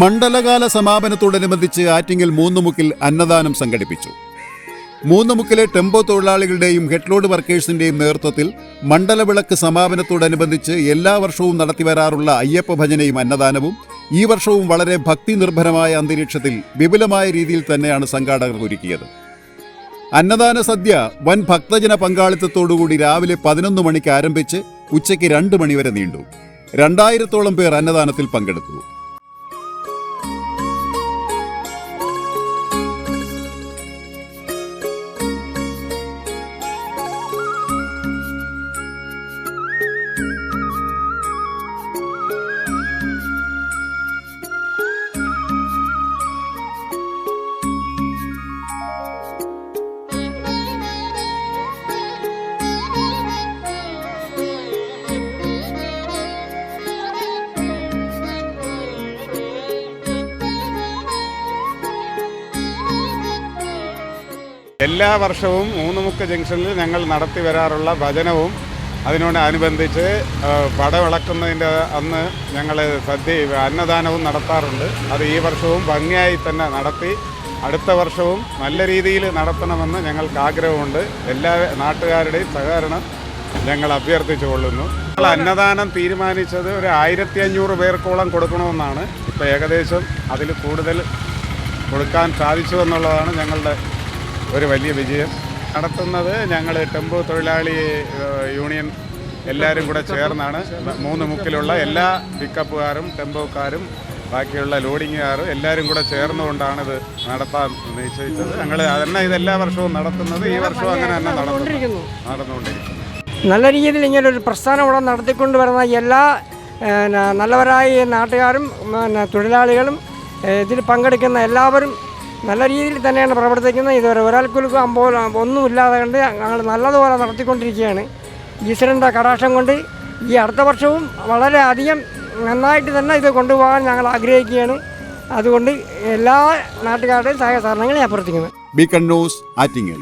മണ്ഡലകാല സമാപനത്തോടനുബന്ധിച്ച് ആറ്റിങ്ങൽ മൂന്നുമുക്കിൽ അന്നദാനം സംഘടിപ്പിച്ചു. മൂന്നുമുക്കിലെ tempo തൊഴിലാളികളുടെയും head load വർക്കേഴ്സിന്റെയും നേതൃത്വത്തിൽ മണ്ഡലവിളക്ക് സമാപനത്തോടനുബന്ധിച്ച് എല്ലാ വർഷവും നടത്തിവരാറുള്ള അയ്യപ്പ ഭജനയും അന്നദാനവും ഈ വർഷവും വളരെ ഭക്തി നിർഭരമായ അന്തരീക്ഷത്തിൽ വിപുലമായ രീതിയിൽ തന്നെയാണ് സംഘാടകർ ഒരുക്കിയത്. അന്നദാന സദ്യ വൻ ഭക്തജന പങ്കാളിത്തത്തോടുകൂടി രാവിലെ പതിനൊന്ന് മണിക്ക് ആരംഭിച്ച് ഉച്ചയ്ക്ക് രണ്ട് മണിവരെ നീണ്ടു. രണ്ടായിരത്തോളം പേർ അന്നദാനത്തിൽ പങ്കെടുത്തു. എല്ലാ വർഷവും മൂന്നുമുക്ക് ജംഗ്ഷനിൽ ഞങ്ങൾ നടത്തി വരാറുള്ള ഭജനവും അതിനോട് അനുബന്ധിച്ച് ആ, പടവിളക്കുന്നതിന്റെ അന്ന് ഞങ്ങൾ സദ്യ അന്നദാനവും നടത്താറുണ്ട്. അത് ഈ വർഷവും ഭംഗിയായി തന്നെ നടത്തി അടുത്ത വർഷവും നല്ല രീതിയിൽ നടത്തണമെന്ന് ഞങ്ങൾക്ക് ആഗ്രഹമുണ്ട്. എല്ലാ നാട്ടുകാരുടെയും സഹകരണം ഞങ്ങൾ അഭ്യർത്ഥിച്ചു കൊള്ളുന്നു. ഞങ്ങൾ അന്നദാനം തീരുമാനിച്ചത് ഒരു ആയിരത്തി അഞ്ഞൂറ് പേർക്കോളം കൊടുക്കണമെന്നാണ്. ഇപ്പോൾ ഏകദേശം അതിൽ കൂടുതൽ കൊടുക്കാൻ സാധിച്ചു എന്നുള്ളതാണ് ഞങ്ങളുടെ ഒരു വലിയ വിജയം നടത്തുന്നത് ഞങ്ങൾ ടെമ്പു തൊഴിലാളി യൂണിയൻ എല്ലാവരും കൂടെ ചേർന്നാണ്. മൂന്ന് മുക്കിലുള്ള എല്ലാ പിക്കപ്പുകാരും ടെമ്പോക്കാരും ബാക്കിയുള്ള ലോഡിങ്ങുകാരും എല്ലാവരും കൂടെ ചേർന്നുകൊണ്ടാണ് ഇത് നടത്താൻ നിശ്ചയിച്ചത്. ഞങ്ങൾ തന്നെ ഇത് എല്ലാ വർഷവും നടത്തുന്നത്. ഈ വർഷവും അങ്ങനെ തന്നെ നടന്നുകൊണ്ടിരിക്കുന്നു. നടന്നുകൊണ്ടിരിക്കുന്നു. നല്ല രീതിയിൽ ഇങ്ങനൊരു ഒരു പ്രസ്ഥാനം ഇവിടെ നടത്തിക്കൊണ്ട് വരുന്ന എല്ലാ നല്ലവരായ നാട്ടുകാരും തൊഴിലാളികളും ഇതിൽ പങ്കെടുക്കുന്ന എല്ലാവരും നല്ല രീതിയിൽ തന്നെയാണ് പ്രവർത്തിക്കുന്നത്. ഇതുവരെ ഒരാൾക്കൊരു അമ്പോ ഒന്നുമില്ലാതെ കണ്ട് ഞങ്ങൾ നല്ലതുപോലെ നടത്തിക്കൊണ്ടിരിക്കുകയാണ്. ഈശ്വരന്റെ കടാക്ഷം കൊണ്ട് ഈ അടുത്ത വർഷവും വളരെ അധികം നന്നായിട്ട് തന്നെ ഇത് കൊണ്ടുപോകാൻ ഞങ്ങൾ ആഗ്രഹിക്കുകയാണ്. അതുകൊണ്ട് എല്ലാ നാട്ടുകാരുടെയും സഹകരണങ്ങൾ ഞാൻ പ്രവർത്തിക്കുന്നത് ബി കണ്ണൂസ് ആറ്റിങ്ങൽ.